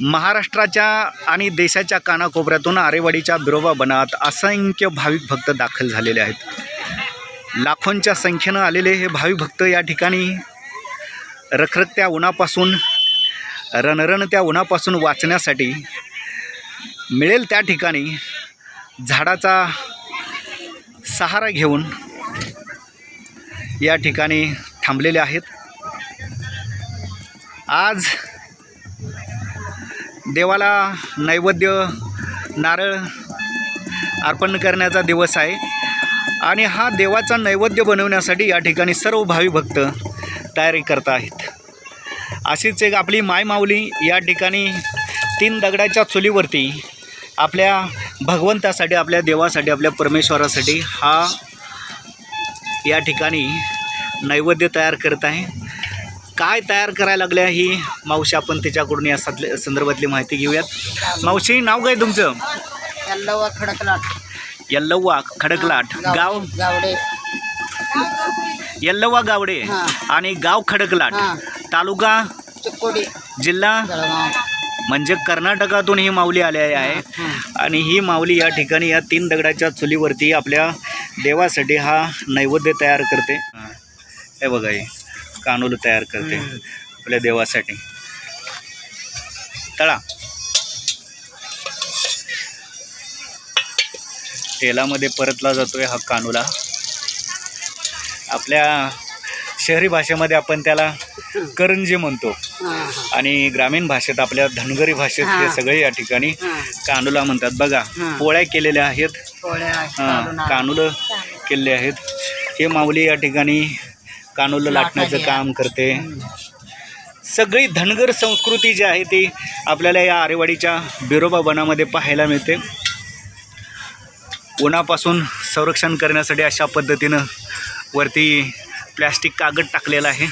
महाराष्ट्राच्या आणि देशाच्या कानाकोपऱ्यातून आरेवाडीच्या बिरोबा बनात असंख्य भाविक भक्त दाखल झालेले आहेत. लाखोंच्या संख्येनं आलेले हे भाविक भक्त या ठिकाणी रखरखत्या उन्हापासून रणरण त्या उन्हापासून वाचण्यासाठी मिळेल त्या ठिकाणी झाडाचा सहारा घेऊन या ठिकाणी थांबलेले आहेत. आज देवाला नैवेद्य नारळ अर्पण करण्याचा दिवस आहे. आणि हा देवाचा नैवेद्य बनवण्यासाठी या ठिकाणी सर्व भावी भक्त तयारी करत आहेत. अशीच एक आपली मायमाऊली या ठिकाणी तीन दगडाच्या चुलीवरती आपल्या भगवंतासाठी आपल्या देवासाठी आपल्या परमेश्वरासाठी हा या ठिकाणी नैवेद्य तयार करत आहे. काय तयार करायला लागल्या ही? मावशी आपण त्याच्याकडून या सातल्या संदर्भातली माहिती घेऊयात. मावशी नाव काय तुमचं? यल्लवा खडकलाट. यल्लव्वा खडकलाट. गाव गावडे. यल्लव्वा गावडे. आणि गाव खडकलाट. तालुका? चिक्कोडी जिल्हा? म्हणजे कर्नाटकातून ही माऊली आलेली आहे. आणि ही माऊली या ठिकाणी या तीन दगडाच्या चुलीवरती आपल्या देवासाठी हा नैवेद्य तयार करते. हे. बघा कानूल तयार करते. आपल्या देवासाठी तळा तेलामध्ये परतला जातोय हा कानूला आपल्या शहरी भाषेमध्ये आपण त्याला करंजी म्हणतो. आणि ग्रामीण भाषेत आपल्या धनगरी भाषेत ते हां. सगळे या ठिकाणी. कानूला म्हणतात बघा. पोळ्या केलेल्या आहेत हां, कानूलं केलेले आहेत हे माऊली या ठिकाणी कानूलं लाटण्याचं. काम करते. सगळी धनगर संस्कृती जी आहे ती आपल्याला या आरेवाडीच्या बिरोबा वनामध्ये पाहायला मिळते. उन्हापासून संरक्षण करण्यासाठी अशा पद्धतीनं वरती प्लॅस्टिक कागद टाकलेला आहे.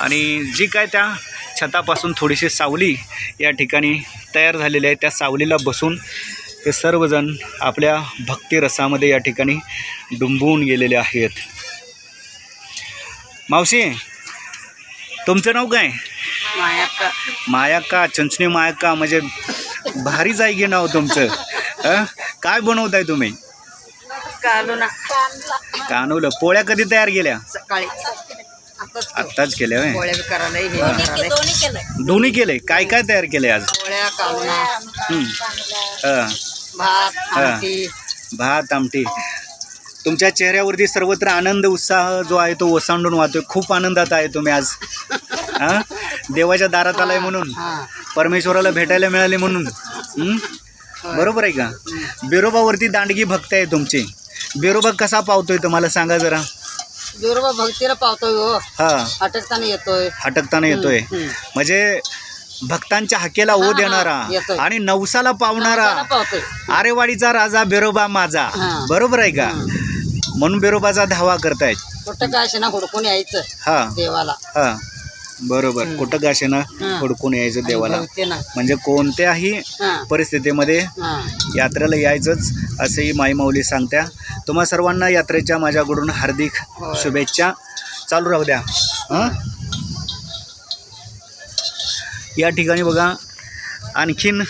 आणि जी काय त्या छतापासून थोडीशी सावली या ठिकाणी तयार झालेली आहे त्या सावलीला बसून ते सर्वजण आपल्या भक्तिरसामध्ये या ठिकाणी डुंबून गेलेले आहेत. मावशी तुमचं नाव काय? मायाक्का. मायाक्का चंचणी मायाक्का म्हणजे भारीच आहे की नाव तुमचं. अं? काय बनवताय तुम्ही? कानवलं पोळ्या कधी तयार केल्या? सकाळी. आताच केलं. आत्ताच केल्या व्हय? पोळ्या बी करायला हे बी करायला. दोन्ही केले. काय काय तयार केले आज? पोळ्या कालूना हं. हं. भात हां. आमटी. भात आमटी. तुमच्या चेहऱ्यावरती सर्वत्र आनंद उत्साह जो आहे तो ओसांडून वाहतोय. खूप आनंदात आहे तुम्ही आज. हां? देवाच्या दारात आलाय म्हणून. हां. परमेश्वराला भेटायला मिळाले म्हणून. हं? बरोबर आहे का? बिरोबावरती दांडगी भक्त आहे तुमची. बिरोबा कसा पावतोय तुम्हाला सांगा जरा. बिरोबा भक्तीला पावतोय हो. हा. अटकताना येतोय. हटकताना येतोय. म्हणजे भक्तांच्या हाकेला ओ हा, देणारा येतोय. आणि नवसाला पावणारा. नवसाला पावतोय. आरेवाडीचा राजा बिरोबा माझा. हा. बरोबर आहे का? म्हणून बिरोबाचा धावा करतायत. कुठं काय असे ना हुडकून यायचं हा. देवाला. हा. बरोबर. कुठं गाशेनं हा. हुडकून यायचं देवाला. म्हणजे कोणत्याही हां. परिस्थितीमध्ये हां. यात्रेला यायचंच असंही माई माऊली सांगत्या. तुम्हा सर्वांना यात्रेच्या माझ्याकडून हार्दिक होय. शुभेच्छा. चालू राहू द्या. हां? या ठिकाणी बघा आणखीन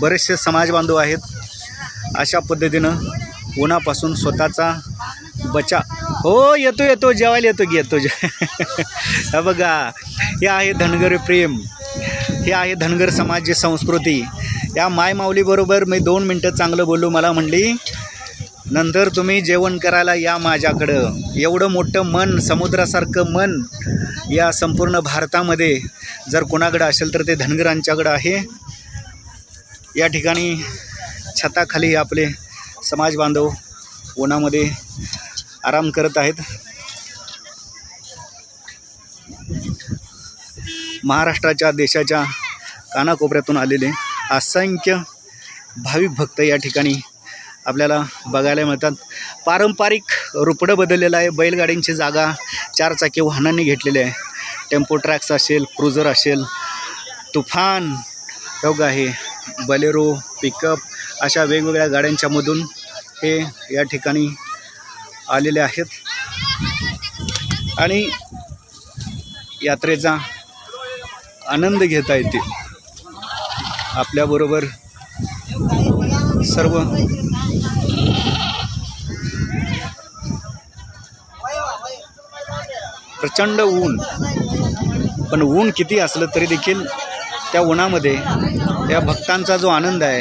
बरेचसे समाज बांधव आहेत. अशा पद्धतीनं उन्हापासून स्वतःचा बचा हो येतो येतो जेवायला येतो की येतो. जे हा बघा हे आहे धनगर प्रेम. हे आहे धनगर समाज संस्कृती. या मायमाऊलीबरोबर मी दोन मिनटं चांगलं बोललो मला म्हणली नंतर तुम्ही जेवण करायला या माझ्याकडं. एवढं मोठं मन समुद्रासारखं मन या संपूर्ण भारतामध्ये जर कोणाकडं असेल तर ते धनगरांच्याकडं आहे. या ठिकाणी छताखाली आपले समाज बांधव उन्हामध्ये आराम करत आहेत. महाराष्ट्राच्या देशाच्या कानाकोपऱ्यातून आलेले असंख्य भाविक भक्त या ठिकाणी आपल्याला बघायला मिळतात. पारंपरिक रुपडं बदललेलं आहे. बैलगाडींची जागा चारचाकी वाहनांनी घेतलेली आहे. टेम्पो ट्रॅक्स असेल क्रुझर असेल तुफान योग आहे. बलेरो पिकअप अशा वेगवेगळ्या गाड्यांच्यामधून हे या ठिकाणी आलेले आहेत. आणि यात्रेचा आनंद घेता येते आपल्याबरोबर सर्व प्रचंड ऊन. पण ऊन किती असलं तरी देखील त्या उन्हामध्ये या भक्तांचा जो आनंद आहे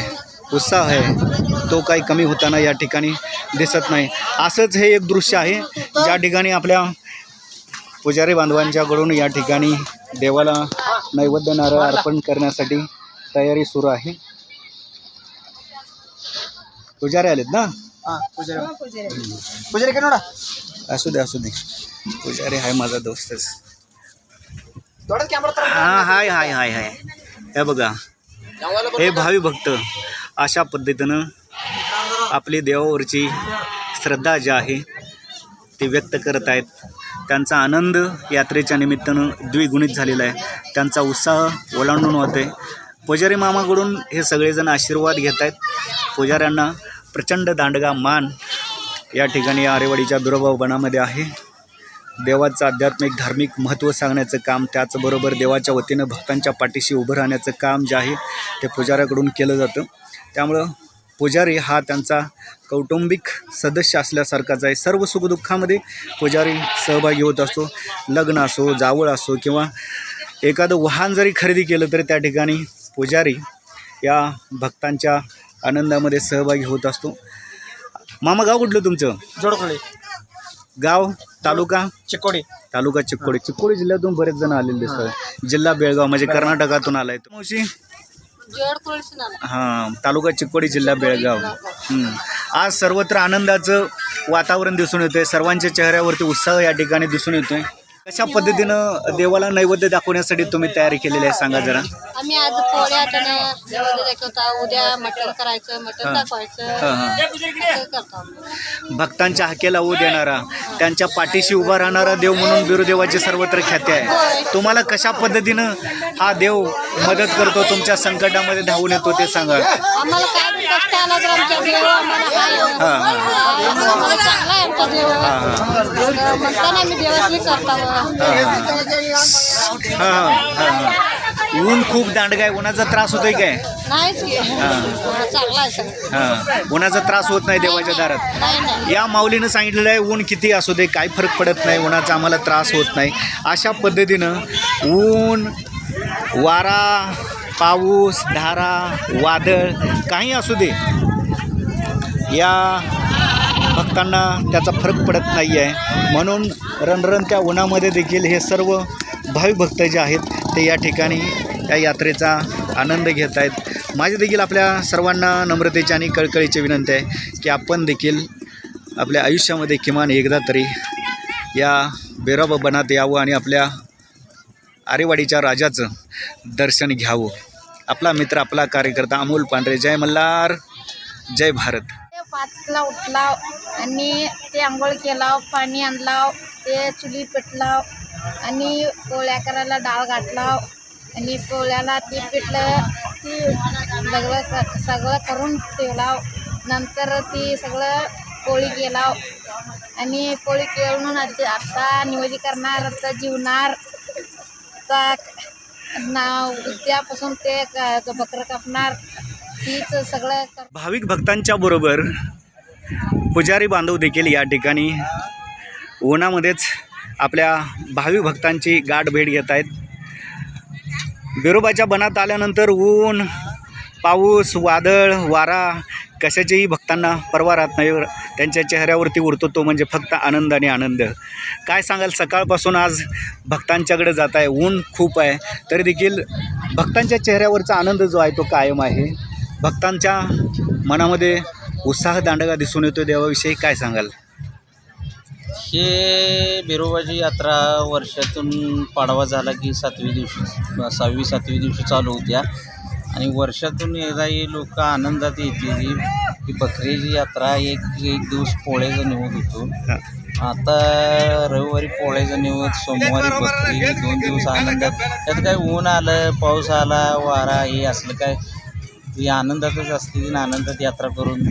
उत्साह आहे तो काही कमी होताना या ठिकाणी दिसत नाही. असंच हे एक दृश्य आहे. ज्या ठिकाणी आपल्या पुजारी बांधवांच्याकडून या ठिकाणी देवाला नैवेद्य नारळ अर्पण करण्यासाठी तयारी सुरू आहे. पुजारी आलेत ना? पुजारी. का असू दे असू दे. पुजारी आहे माझा दोस्तच हा हाय हाय हाय हाय. हे बघा. हे भावी भक्त. अशा पद्धतीनं आपली देवावरची श्रद्धा जी आहे ती व्यक्त करत आहेत. त्यांचा आनंद यात्रेच्या निमित्तानं द्विगुणित झालेला आहे. त्यांचा उत्साह ओलांडून होते पुजारी मामाकडून हे सगळेजण आशीर्वाद घेत आहेत. पुजाऱ्यांना प्रचंड दांडगा मान या ठिकाणी आरेवाडीच्या दुर्भावनामध्ये आहे. देवाचं आध्यात्मिक धार्मिक महत्त्व सांगण्याचं काम त्याचबरोबर देवाच्या वतीनं भक्तांच्या पाठीशी उभं राहण्याचं काम जे आहे ते पुजाऱ्याकडून केलं जातं. त्यामुळं पुजारी हा त्यांचा कौटुंबिक सदस्य असल्यासारखाच आहे. सर्व सुखदुःखामध्ये पुजारी सहभागी होत असतो. लग्न असो जावळ असो किंवा एखादं वाहन जरी खरेदी केलं तरी त्या ठिकाणी पुजारी या भक्तांच्या आनंदामध्ये सहभागी होत असतो. मामा गाव कुठलं तुमचं? जोडकडे गाव तालुका? चिकोडी. तालुका चिक्कोडी चिक्कोडी जिल्ह्यातून बरेच जण आलेले दिसतात. जिल्हा बेळगाव म्हणजे कर्नाटकातून आलाय तो. मावशी? हां तालुका चिक्कोडी जिल्हा बेळगाव. हं. आज सर्वत्र आनंदाचं वातावरण दिसून येतंय. सर्वांच्या चेहऱ्यावरती उत्साह या ठिकाणी दिसून येतोय. कशा पद्धतीनं देवाला नैवेद्य दाखवण्यासाठी तुम्ही तयारी केलेली आहे सांगा जरा. आम्ही आज पोळ्या दाखवता उद्या मटण करायचं मटण. दाखवायचं. करतो. भक्तांच्या हाकेला ऊ देणारा त्यांच्या पाठीशी उभा राहणारा देव म्हणून बिरुदेवाची सर्वत्र ख्याती आहे. तुम्हाला कशा पद्धतीनं हा देव मदत करतो? तुमच्या संकटामध्ये धावून येतो ते सांगा. आम्हाला काय बी कष्ट आला तर आमच्या देव आम्हाला हाय. आम्हाला चांगला आहे आमचा देव तर म्हणताना आम्ही देवासनी करता हां. हां हां. ऊन खूप दांडगा आहे उन्हाचा त्रास होतोय काय? नाहीच की. चांगला आहे सगळं. हां. उन्हाचा त्रास होत नाही देवाच्या दारात. नाही नाही या माऊलीनं सांगितलेलं आहे ऊन किती असू दे काही फरक पडत नाही उन्हाचा आम्हाला त्रास होत नाही. अशा पद्धतीनं ऊन वारा पाऊस धारा वादळ काही असू दे या भक्तांना त्याचा फरक पडत नाही आहे म्हणून रणरणत्या उन्हामध्ये देखील हे सर्व भाविक भक्त जे आहेत ते या ठिकाणी या यात्रेचा आनंद घेत आहेत. माझी देखील आपल्या सर्वांना नम्रतेची आणि कळकळीची विनंती आहे की आपण देखील आपल्या आयुष्यामध्ये किमान एकदा तरी या बेराबा बनात यावं आणि आपल्या आरेवाडीच्या राजाचं दर्शन घ्यावं. आपला मित्र आपला कार्यकर्ता अमोल पांढरे. जय मल्हार जय भारत. पाचला उठलाव आणि ते आंघोळ केलाव पाणी आणलाव ते चुली पेटलाव आणि पोळ्या करायला डाळ घातलाव आणि पोळ्याला ती पिठलं ती सगळं क- सगळं करून ठेवलाव. नंतर ती सगळं पोळी केलाव. आणि पोळी केळून आता आता करणार आता जीवणार आता ना उद्यापासून ते क- बकरं कापणार. तीच सगळं भाविक भक्तांच्या बरोबर पुजारी बांधव देखील या ठिकाणी उन्हामध्येच आपल्या भावी भक्तांची गाठ भेट घेत आहेत. बिरोबाच्या बनात आल्यानंतर ऊन पाऊस वादळ वारा कशाचेही भक्तांना परवा राहत नाही त्यांच्या चेहऱ्यावरती उरतो तो म्हणजे फक्त आनंद आणि आनंद. काय सांगाल? सकाळपासून आज भक्तांच्याकडे जात आहे. ऊन खूप आहे. तरी देखील भक्तांच्या चेहऱ्यावरचा आनंद जो आहे तो कायम आहे. भक्तांच्या मनामध्ये उत्साह दांडगा दिसून येतो देवाविषयी काय सांगाल? हे बिरोबाची यात्रा वर्षातून पाडवा झाला की सातवी दिवशी सहावी सातवी दिवशी चालू होत्या. आणि वर्षातून एकदा ही लोक आनंदात येते ही बकरीची यात्रा एक एक दिवस पोळ्याचा निवड होतो. आता रविवारी पोळ्याचा निवड सोमवारी बकरी दोन दिवस आनंदात. त्यात काय ऊन आलं पाऊस आला वारा हे असलं काय? ही आनंदातच असते ती आनंदात यात्रा करून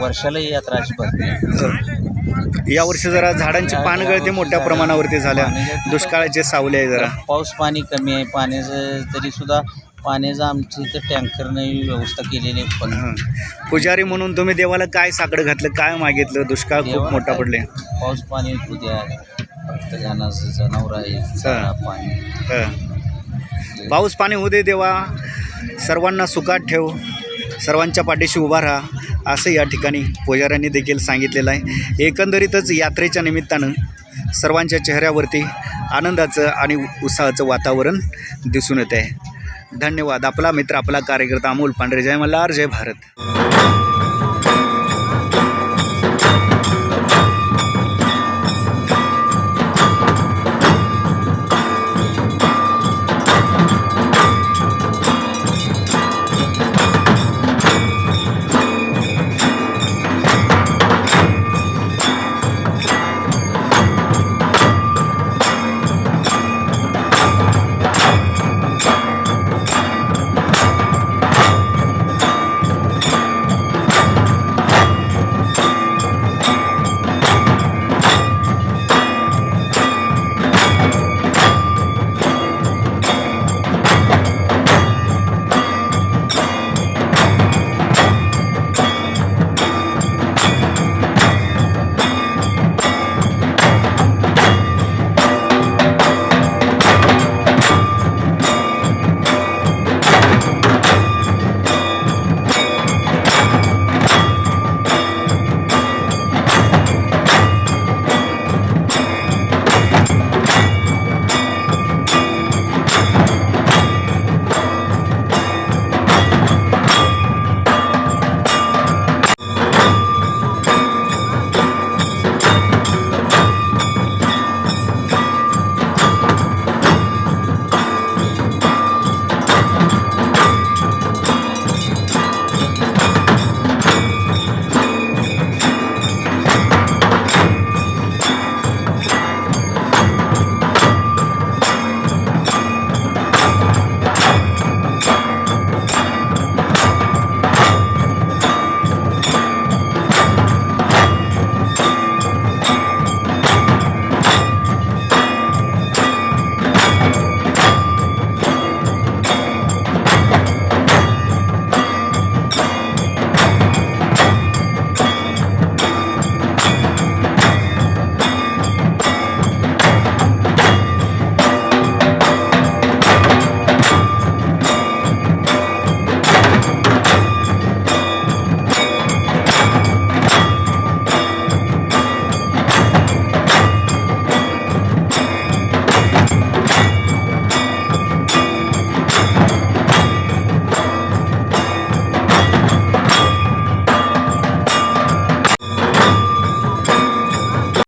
वर्षाला ही यात्रा अशी भरते. यावर्षी जरा झाडांची पानगळती मोठ्या प्रमाणावरती झाल्या. दुष्काळाचे सावले आहे जरा. पाऊस पाणी कमी आहे पाण्याचं तरी सुद्धा पाण्याचं आमची इथं टँकरने व्यवस्था केलेली आहे पण. पुजारी म्हणून तुम्ही देवाला काय साकडं घातलं काय मागितलं? दुष्काळ खूप मोठा पडले. पाऊस पाणी उद्या भक्तजनाचं जनावर आहे पाणी. हां. पाऊस पाणी होऊ दे देवा. सर्वांना सुखात ठेव. सर्वांच्या पाठीशी उभा राहा. असं या ठिकाणी पुजाऱ्यांनी देखील सांगितलेलं आहे. एकंदरीतच यात्रेच्या निमित्तानं सर्वांच्या चेहऱ्यावरती आनंदाचं आणि उत्साहाचं वातावरण दिसून येत आहे धन्यवाद. आपला मित्र आपला कार्यकर्ता अमोल पांढरे. जय मल्हार जय भारत.